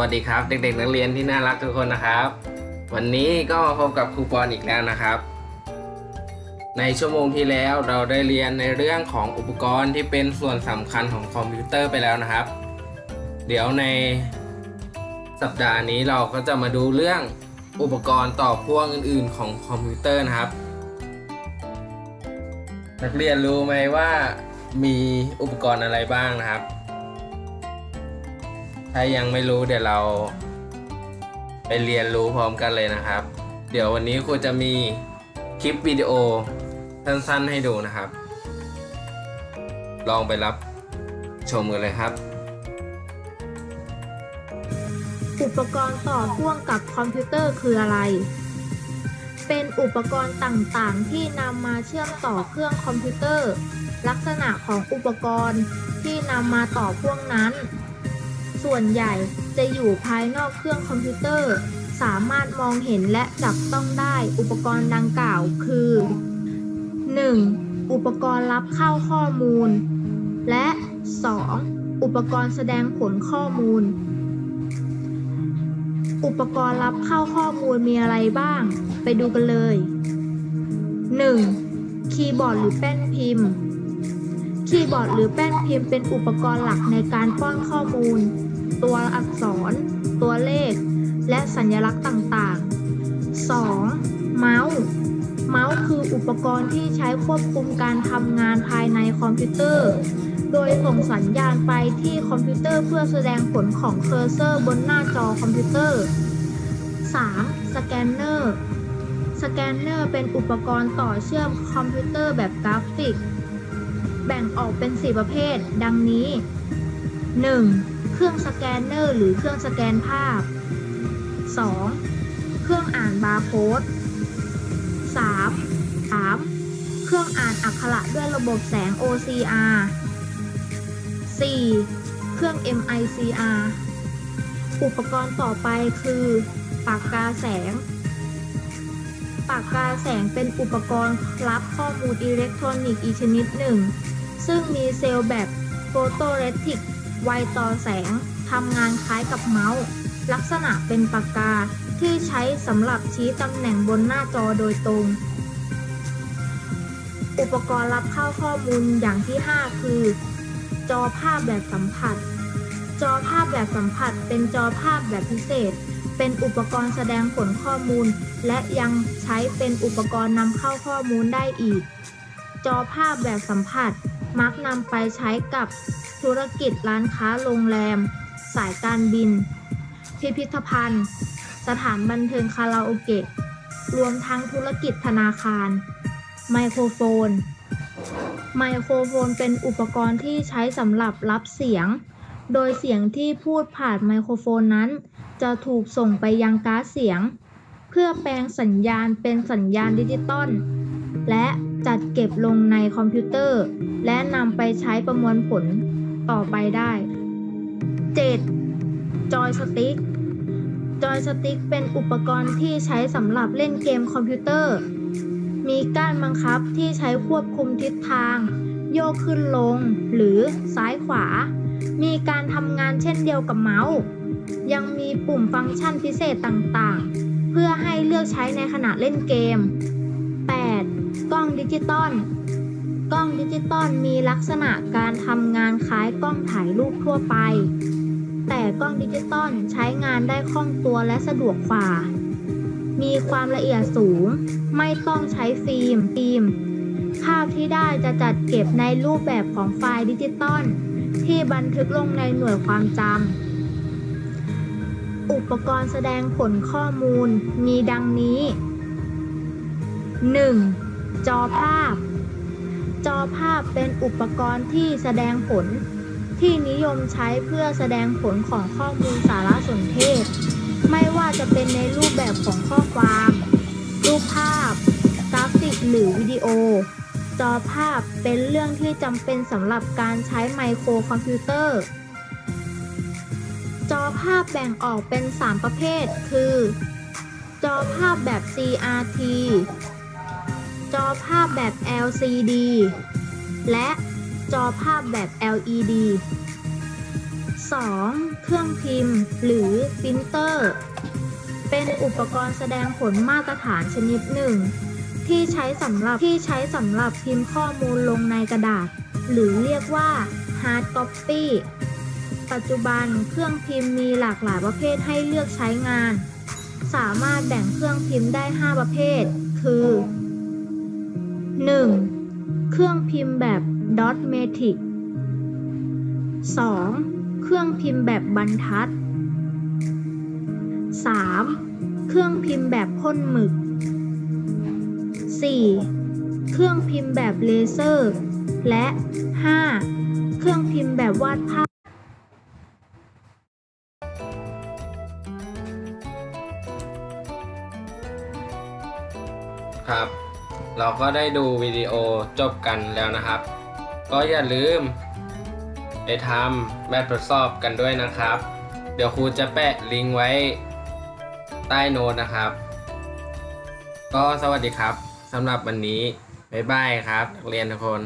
วัสดีครับ เด็กๆ นักเรียนที่น่ารักทุกคนนะครับ วันนี้ก็มาพบกับครูปอนอีกแล้วนะครับ ในชั่วโมงที่แล้วเราได้เรียนในเรื่องของอุปกรณ์ที่เป็นส่วนสำคัญของคอมพิวเตอร์ไปแล้วนะครับ เดี๋ยวในสัปดาห์นี้เราก็จะมาดูเรื่องอุปกรณ์ต่อพ่วงอื่น ๆ ของคอมพิวเตอร์นะครับ นักเรียนรู้ไหมว่ามีอุปกรณ์อะไรบ้างนะครับ ถ้ายังไม่รู้เดี๋ยวเราไปเรียนรู้พร้อมกันเลยนะครับ เดี๋ยววันนี้ครูจะมีคลิปวิดีโอสั้นๆให้ดูนะครับ ลองไปรับชมกันเลยครับ อุปกรณ์ต่อพ่วงกับคอมพิวเตอร์คืออะไร เป็นอุปกรณ์ต่างๆ ที่นำมาเชื่อมต่อเครื่องคอมพิวเตอร์ ลักษณะของอุปกรณ์ที่นำมาต่อพ่วงนั้น ส่วนใหญ่จะอยู่ภายนอกเครื่องคอมพิวเตอร์ สามารถมองเห็นและจับต้องได้อุปกรณ์ดังกล่าวคือ 1. อุปกรณ์รับเข้าข้อมูล และ 2. อุปกรณ์แสดงผลข้อมูล อุปกรณ์รับเข้าข้อมูลมีอะไรบ้าง ไปดูกันเลย 1. คีย์บอร์ดหรือแป้นพิมพ์ คีย์บอร์ดหรือแป้นพิมพ์เป็นอุปกรณ์หลักในการป้อนข้อมูล ตัวอักษร ตัวเลข และสัญลักษณ์ต่างๆ 2. เมาส์ เมาส์คืออุปกรณ์ที่ใช้ควบคุมการทำงานภายในคอมพิวเตอร์ โดยส่งสัญญาณไปที่คอมพิวเตอร์เพื่อแสดงผลของเคอร์เซอร์บนหน้าจอคอมพิวเตอร์ 3. สแกนเนอร์ สแกนเนอร์เป็นอุปกรณ์ต่อเชื่อมคอมพิวเตอร์แบบกราฟิก แบ่งออกเป็น 4 ประเภท ดังนี้ 1. เครื่องสแกนเนอร์หรือเครื่องสแกนภาพ 2. เครื่องอ่านบาร์โค้ด 3. 3. เครื่องอ่านอักขระด้วยระบบแสง OCR 4. เครื่อง MICR อุปกรณ์ต่อไปคือ ปากกาแสง ปากกาแสงเป็นอุปกรณ์รับข้อมูลอิเล็กทรอนิกส์อีกชนิดหนึ่ง ซึ่งมีเซลล์แบบโฟโตเรติก ไวต่อแสงทำงานคล้ายกับเมาส์ ลักษณะเป็นปากกาที่ใช้สำหรับชี้ตำแหน่งบนหน้าจอโดยตรง อุปกรณ์รับเข้าข้อมูลอย่างที่ 5 คือ จอภาพแบบสัมผัส จอภาพแบบสัมผัส เป็นจอภาพแบบพิเศษ เป็นอุปกรณ์แสดงผลข้อมูล และยังใช้เป็นอุปกรณ์นำเข้าข้อมูลได้อีก จอภาพแบบสัมผัส มักนำไปใช้กับธุรกิจร้านค้าโรงแรม สายการบิน พิพิธภัณฑ์ สถานบันเทิงคาราโอเกะ รวมทั้งธุรกิจธนาคาร ไมโครโฟน ไมโครโฟนเป็นอุปกรณ์ที่ใช้สำหรับรับเสียง โดยเสียงที่พูดผ่านไมโครโฟนนั้น จะถูกส่งไปยังการ์ดเสียง เพื่อแปลงสัญญาณเป็นสัญญาณดิจิตอลและ จัดเก็บลงในคอมพิวเตอร์ และนำไปใช้ประมวลผลต่อไปได้ 7. จอยสติ๊กจอยสติ๊กเป็นอุปกรณ์ที่ใช้สำหรับเล่นเกมคอมพิวเตอร์ มีก้านบังคับที่ใช้ควบคุมทิศทาง โยกขึ้นลง หรือซ้ายขวา มีการทำงานเช่นเดียวกับเมาส์ ยังมีปุ่มฟังก์ชันพิเศษต่างๆ เพื่อให้เลือกใช้ในขณะเล่นเกม องดิจิตอลกล้องดิจิตอลมีลักษณะการทำงานคล้ายกล้องถ่ายรูปทั่วไป แต่กล้องดิจิตอลใช้งานได้คล่องตัวและสะดวกกว่า มีความละเอียดสูง ไม่ต้องใช้ฟิล์มฟิล์ม ภาพที่ได้จะจัดเก็บในรูปแบบของไฟล์ดิจิตอลที่บันทึกลงในหน่วยความจำ อุปกรณ์แสดงผลข้อมูลมีดังนี้ 1. จอภาพ จอภาพเป็นอุปกรณ์ที่แสดงผล ที่นิยมใช้เพื่อแสดงผลของข้อมูลสารสนเทศ ไม่ว่าจะเป็นในรูปแบบของข้อความ รูปภาพ กราฟิกหรือวิดีโอ จอภาพเป็นเรื่องที่จำเป็นสำหรับการใช้ไมโครคอมพิวเตอร์ จอภาพแบ่งออกเป็น 3 ประเภท คือ จอภาพแบบ CRT แบบ LCD และจอภาพแบบ LED 2. เครื่องพิมพ์ หรือปรินเตอร์ เป็นอุปกรณ์แสดงผลมาตรฐานชนิดหนึ่ง ที่ใช้สำหรับที่ใช้สำหรับพิมพ์ข้อมูลลงในกระดาษ หรือเรียกว่า hard copy ปัจจุบันเครื่องพิมพ์มีหลากหลายประเภทให้เลือกใช้งาน สามารถแบ่งเครื่องพิมพ์ได้ 5 ประเภท คือ 1. เครื่องพิมพ์แบบ dot matrix 2. เครื่องพิมพ์แบบบรรทัด 3. เครื่องพิมพ์แบบพ่นหมึก 4. เครื่องพิมพ์แบบเลเซอร์ และ 5. เครื่องพิมพ์แบบวาดภาพครับ เราก็ได้ดูวิดีโอจบกันแล้วนะครับ ก็อย่าลืม ไปทำแบบทดสอบกันด้วยนะครับ เดี๋ยวครูจะแปะลิงก์ไว้ใต้โน้ตนะครับ ก็สวัสดีครับสำหรับวันนี้ บ๊ายบายครับนักเรียนทุกคน